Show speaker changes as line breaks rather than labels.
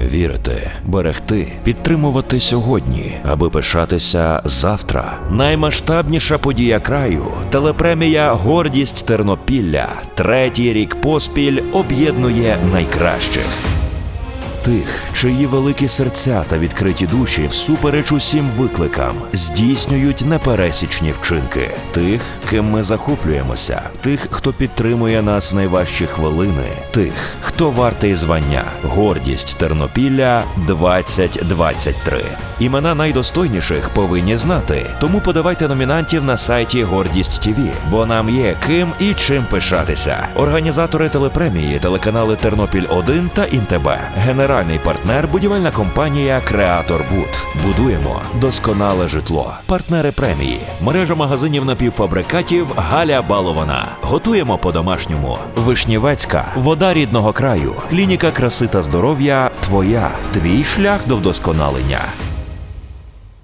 Вірити, берегти, підтримувати сьогодні, аби пишатися завтра. Наймасштабніша подія краю телепремія Гордість Тернопілля. Третій рік поспіль об'єднує найкращих. Тих, чиї великі серця та відкриті душі всупереч усім викликам здійснюють непересічні вчинки. Тих, ким ми захоплюємося, тих, хто підтримує нас в найважчі хвилини, тих, хто вартий звання, гордість Тернопілля 2023. Імена найдостойніших повинні знати. Тому подавайте номінантів на сайті Гордість ТВ, бо нам є ким і чим пишатися. Організатори телепремії, телеканали Тернопіль 1 та Інтеб. Генеральний партнер будівельна компанія Креатор Буд. Будуємо досконале житло. Партнери премії. Мережа магазинів напівфабрикатів Галя Балована. Готуємо по-домашньому. Вишнівецька, вода рідного краю. Клініка краси та здоров'я. Твоя. Твій шлях до вдосконалення.